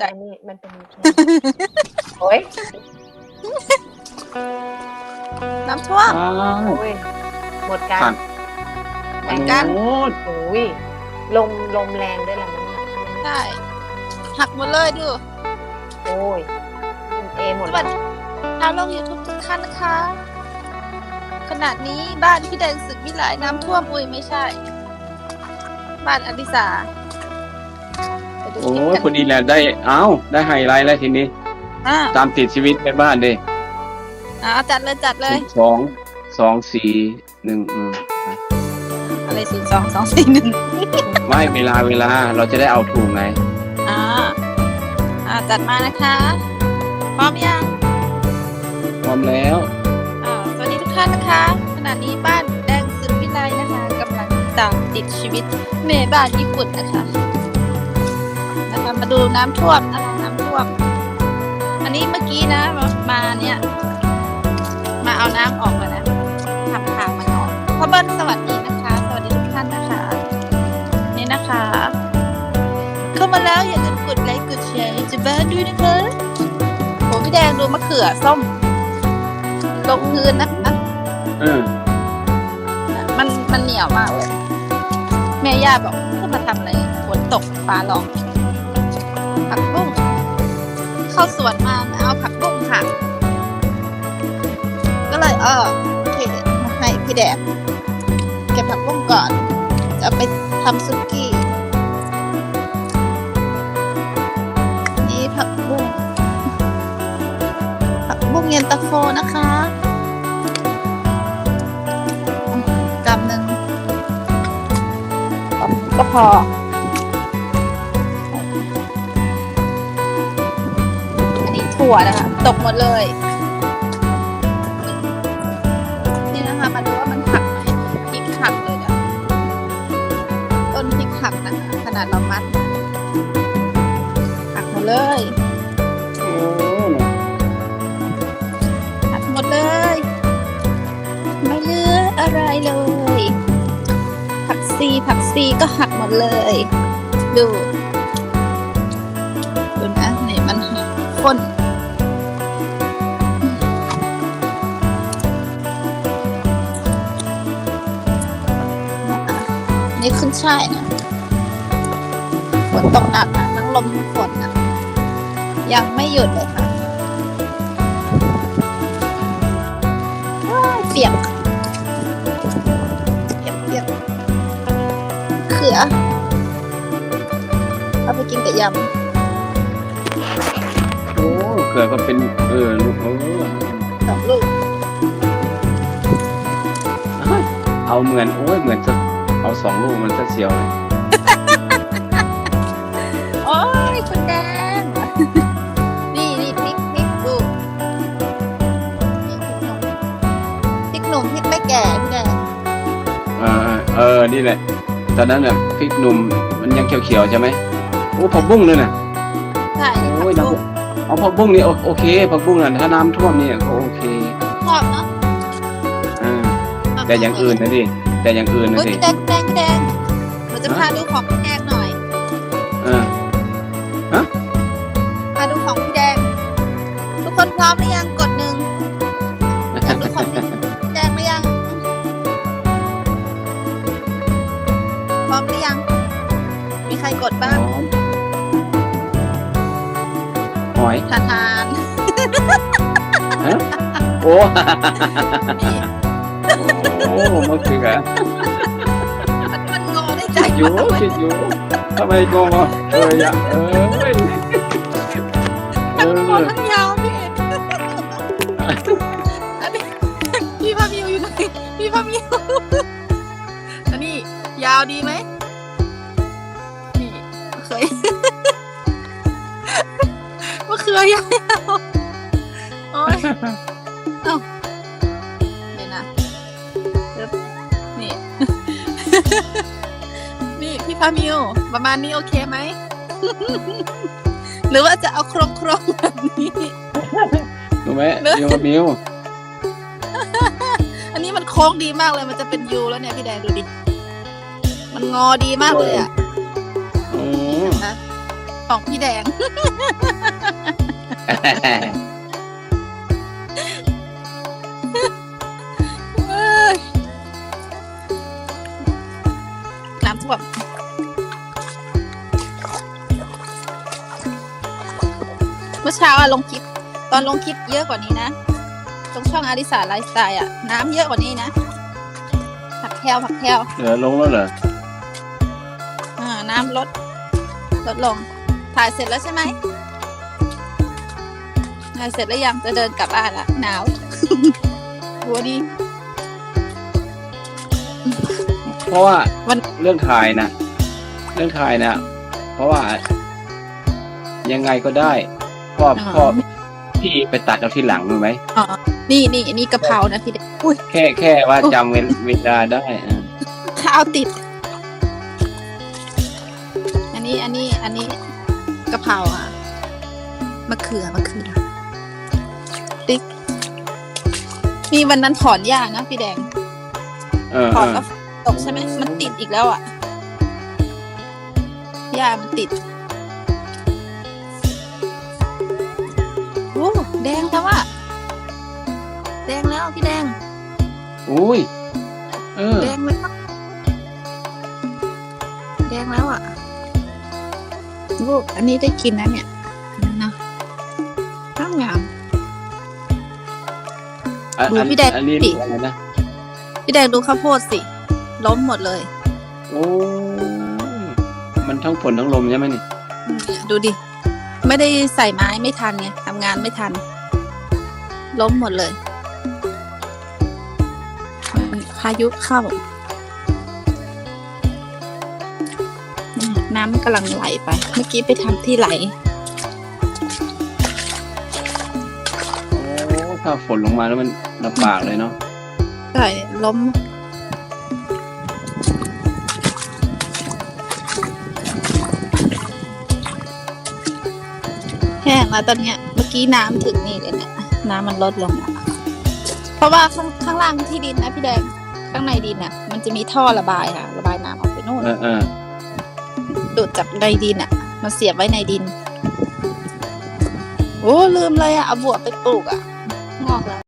ใดมันมีมันเป็นแค่โอ้ยน้ำท่วม อ้าวโอ้ยหมดกันผ่านแบ่งกัน โอ้โอ้ยลมลมแรงด้วยล่ะมันใช่หักหมดเลยดูโอ้ยเอหมดสวัสดีชาวโลกยูทูบทุกท่านนะคะขนาดนี้บ้านพี่แดงสึกวิไลน้ำท่วมอุ้ยไม่ใช่ บ้านอดิสาไป ดูโอ้คลิปยกันคนนี้แหละได้เอ้าได้ไฮไลท์แล้วทีนี้ อ่าตามติดชีวิตในบ้านดิอ่าจัดเลยจัดเลย สองสองสี่หนึ่งอืมอะไรศูนย์สองสองสี่หนึ่งไม่เวลาเวลาเราจะได้เอาถูกไงอ่าอ่าจัดมานะคะ พร้อมยังพร้อมแล้วอ่าสวัสดีทุกท่านนะคะ ขณะนี้บ้านแดงซึมวิไลนะคะกำลังตามติดชีวิตเมบ้านญี่ปุ่นนะคะ นะคะมาดูน้ำท่วมนะคะน้ำท่วม อันนี้เมื่อกี้นะมาเนี่ย มาเอาน้ำออกมานะทำทางมันออกพ่อเบิ้ลสวัสดีนะคะ สวัสดีทุกท่านนะคะ นี่นะคะ เข้ามาแล้วอย่าลืมกดไลค์กดแชร์ให้เจะบ้านด้วยนะคะโอ้พี่แดงดูมะเขือส้มลงพื้นนะคะเออมันมันเหนียวมากเลยแม่ย่าบอกจะมาทำอะไรฝนตกฟ้าร้อง ผักบุ้งเข้าสวนมาเอาผักบุ้งค่ะ ก็เลยเออโอเคมาให้พี่แดงเก็บผักบุ้งก่อน จะไปทำซุกี้นี่ผักบุ้งผักบุ้งเย็นตาโฟนะคะกำหนึ่งก็พอ อันนี้ถั่วนะคะตกหมดเลย นี่นะคะมาดูว่ามันหักไหมพริกหักเลยเนี่ยต้นพริกหักนะคะขนาดเรามัดหักหมดเลยหักหมดเลย ไม่เหลืออะไรเลย ผักซีผักซีก็หักหมดเลย ดูดูนะนี่มันข้น นี่ขึ้นช่ายนะฝนตกหนักนะทั้งลมทั้งฝนนะยังไม่หยุดเลยค่ะเปียกเปียกเปียกเขือเอาไปกินกับยโอ้เกิดก็เป็นเออลูกเออำสองลูกเอาเหมือนโอ้ยเหมือนจะ เอาสองลูกมันจะเสียวเลยโอ้ยคุณแดง นี่นี่พริกพริกดูนี่พริกหนุ่มพริกหนุ่มพริกไม่แก่พี่แดงเออเออนี่แหละ ตอนนั้นน่ะพริกหนุ่มมันยังเขียวๆใช่ไหมโอ้ผักบุ้งเลยน่ะใช่นี่ผัโอ้ยกน้บุ้งำเอาผักบุ้งนี่โอโอเคผักบุ้งน่ะถ้าน้ำท่วมนี่ก็โอเคชอบเนาะอ่าแต่อย่างอื่นนะดิแต่อย่างอื่นนะโอ้ยดิ พี่แดงพี่แด พาดูของพี่แดงหน่อยเออพาดูของพี่แดง ทุกคนพร้อมหรือยังกดหนึ่งอยากดูของพี่แดงหรือยังพร้อมหรือยัง มีใครกดบ้างหอยทานทานโอ้นี่โอ้มันคืออะมันง อยู่มากเลยคิดอยู่ทำไมโกงอะเอออย่าเออเอทั้งงออทั้งยาวพี่อันนี้พี่พามิวอยู่ไหนพี่พามิวอันนี้ยาวดีไหมนี่เคยมะเขือยาวโอ้ยเอ้าเดี๋ยวนะนี่ พี่พามิวประมาณนี้โอเคไหม หรือว่าจะเอาโครงโครงๆแบบนี้ถูกไหมมิวมิวอันนี้มันโค้งดีมากเลยมันจะเป็นยูแล้วเนี่ยพี่แดงดูดิ มันงอดีมากเลยอะโอ้นะของพี่แดงเอ้ยน้ำท่วม เมื่อเช้าอะลงคลิป ตอนลงคลิปเยอะกว่านี้นะ ตรงช่องอาริสาไลฟ์สไตล์อะน้ำเยอะกว่านี้นะ ผักแพรวผักแพรวเหลือลงแล้วเหรออ่าน้ำลด ลดลง ถ่ายเสร็จแล้วใช่ไหมถ่ายเสร็จแล้วยังจะเดินกลับบ้านละหนาว หัวดี เพราะว่าวัน เรื่องถ่ายนะเรื่องถ่ายนะเพราะว่า ยังไงก็ได้ พ่อพ่อพี่ไปตัดเอาที่หลังรู้ไหมอ๋อนี่นี่อันนี้กะเพรานะพี่เด็กอุ้ยแค่แค่ว่าจำเวลเวลาได้อะข้าวติด อันนี้อันนี้อันนี้กะเพราอะมะเขือมะเขือติ๊กมีวันนั้นถอนหญ้านะพี่แดงเออถเออนอแล้วตกใช่ไหมมันติดอีกแล้วอะหญ้ามันติด แดงแล้วอะแดงแล้วพี่แดง อุ้ย เออ แดงแล้วแดงแล้วอะลูกอันนี้ได้กินนะเนี่ยนะงามงามอันดูอันพี่แดงอันนี้สิอะไรนะพี่แดงดูข้าวโพดสิ ล้มหมดเลย โอ้ยมันทั้งฝนทั้งลมใช่ไหมนี่ ดูดิ ไม่ได้ใส่ไม้ไม่ทันไงทำงานไม่ทัน ล้มหมดเลยมันพายุเข้าอืมน้ำมันกำลังไหลไป เมื่อกี้ไปทำที่ไหล โอ้ถ้าฝนลงมาแล้วมันลำบากเลยเนาะใช่ล้มแห้งแล้วตอนเนี้ย เมื่อกี้น้ำถึงนี่เลยเนี่ย น้ำมันลดลงแล้วเพราะว่าข้างข้างล่างที่ดินนะพี่แดงข้างในดินอะมันจะมีท่อระบายค่ะระบายน้ำออกไปโน่นเออเออดูดจากในดินอะมันเสียบไว้ในดิน โอ้ลืมเลยอะเอาบวบไปปลูกอะงอกแล้ว